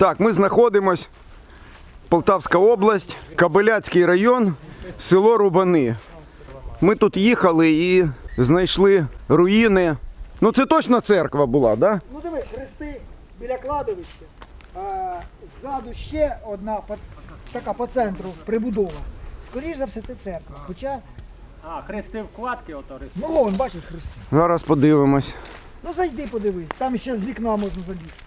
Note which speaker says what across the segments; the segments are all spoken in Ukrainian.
Speaker 1: Так, ми знаходимось Полтавська область, Кабеляцький район, село Рубани. Ми тут їхали і знайшли руїни. Ну це точно церква була, так? Да?
Speaker 2: Ну диви, хрести біля кладовища. А, ззаду ще одна по- така по центру прибудова. Скоріш за все, це церква. Хоча,
Speaker 3: А, хрести вкладки ото рисують.
Speaker 2: ну вон, бачиш хрести.
Speaker 1: Зараз подивимось.
Speaker 2: Ну зайди, подивись, там ще з вікна можна залізти.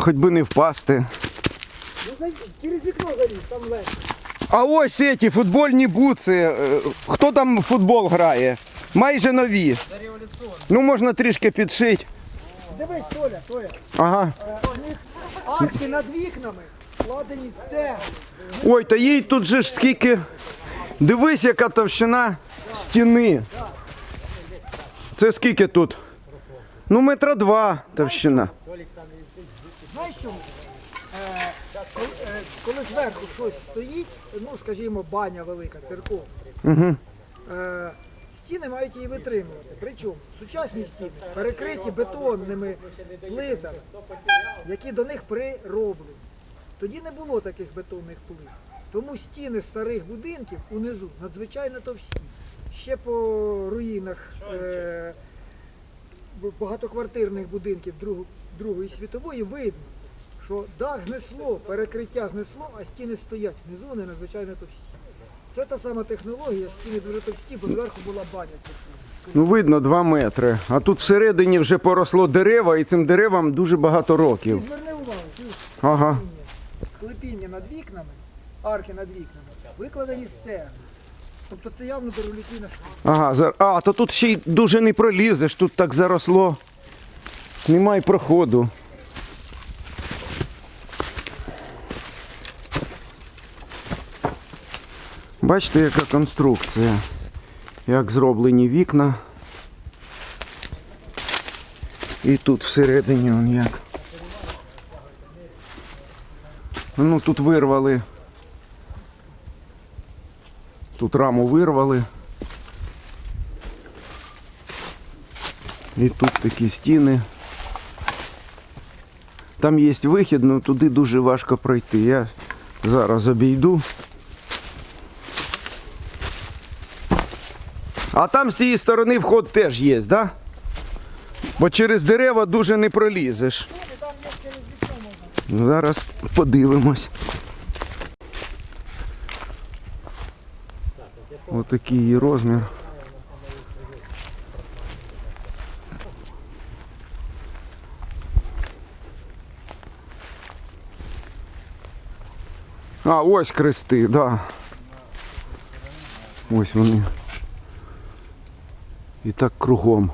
Speaker 1: Хоч би не впасти.
Speaker 2: Ну через вікно залізь, там легше.
Speaker 1: А ось ці футбольні буци. Е, Хто там в футбол грає? Майже нові. Ну можна трішки підшити.
Speaker 2: Дивись, Толя, Толя.
Speaker 1: Ага.
Speaker 2: У них арки над вікнами складені з.
Speaker 1: Ой, та їй тут же ж скільки. Дивись, яка товщина стіни. Це скільки тут? Ну, метра два товщина.
Speaker 2: Чому? Е, коли, е, коли зверху щось стоїть, ну скажімо, баня велика, церков,
Speaker 1: Угу.
Speaker 2: е, стіни мають її витримувати. Причому сучасні стіни перекриті бетонними плитами, які до них прироблені. Тоді не було таких бетонних плит. Тому стіни старих будинків унизу надзвичайно товсті. Ще по руїнах е, багатоквартирних будинків Другої світової видно, що дах знесло, перекриття знесло, а стіни стоять внизу, вони надзвичайно товсті. Це та сама технологія, стіни дуже товсті, бо зверху була баня.
Speaker 1: Ну, видно, два метри. А тут всередині вже поросло дерева, і цим деревам дуже багато років.
Speaker 2: Зверни увагу, чуєш?
Speaker 1: Ага.
Speaker 2: Склепіння. Склепіння над вікнами, арки над вікнами, викладені з цегли. Тобто це явно дореволюційна штука.
Speaker 1: Ага, зар- а, то тут ще й дуже не пролізеш, тут так заросло. Немає проходу. Бачите, яка конструкція. Як зроблені вікна. І тут всередині он як. Ну тут вирвали. Тут раму вирвали. І тут такі стіни. Там є вихід, але туди дуже важко пройти. Я зараз обійду. А там з тієї сторони вход теж є, так? Да? Бо через дерева дуже не пролізеш. Ну, Зараз подивимось. Отакий її розмір. А, ось крести, да. Ось вони. І так кругом.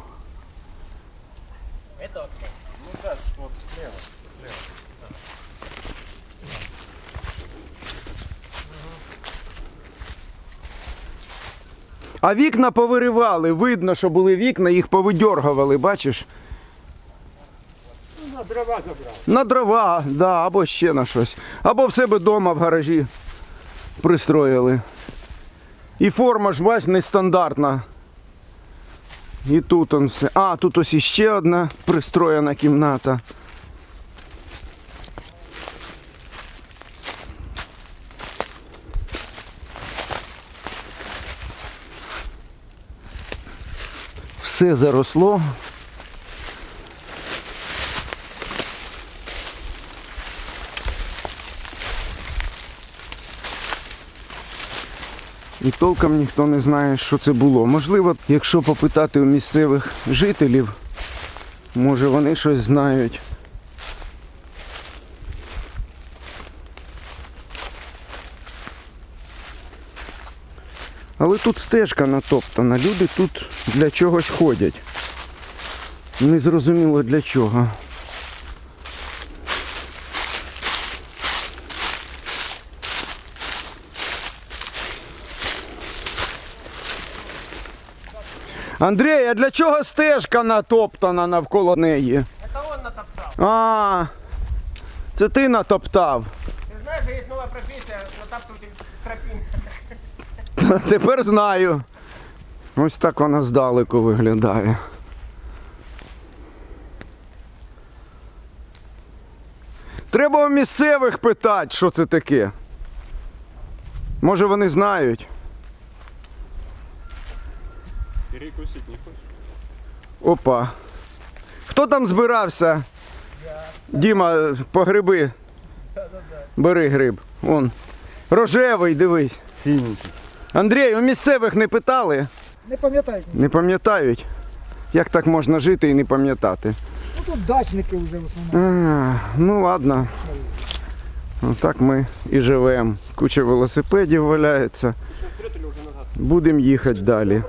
Speaker 1: А вікна повиривали, видно, що були вікна, їх повидьоргували, бачиш?
Speaker 3: Ну, на дрова забрал.
Speaker 1: На дрова, да, або ще на щось. Або в себе вдома в гаражі пристроїли. І форма ж, бач, нестандартна. І тут он все. А, тут ось іще одна пристроєна кімната. Все заросло. І толком ніхто не знає, що це було. Можливо, якщо попитати у місцевих жителів, може вони щось знають. Але тут стежка натоптана. Люди тут для чогось ходять. Не зрозуміло для чого. Андрій, а для чого стежка натоптана навколо неї?
Speaker 3: Це він натоптав.
Speaker 1: А, це ти натоптав.
Speaker 3: Ти знаєш, що є нова професія, натоптувати тропінь.
Speaker 1: Тепер знаю. Ось так вона здалеку виглядає. Треба у місцевих питати, що це таке. Може вони знають.
Speaker 3: Перекусить не хочеш?
Speaker 1: Опа. Хто там збирався? Діма, по гриби. Бери гриб. Вон. Рожевий, дивись.
Speaker 3: Синій.
Speaker 1: Андрій, у місцевих не питали?
Speaker 2: Не пам'ятають.
Speaker 1: Не пам'ятають. Як так можна жити і не пам'ятати?
Speaker 2: Ну тут дачники вже в основному.
Speaker 1: А, ну ладно. Так ми і живемо. Куча велосипедів валяється. Будемо їхати далі.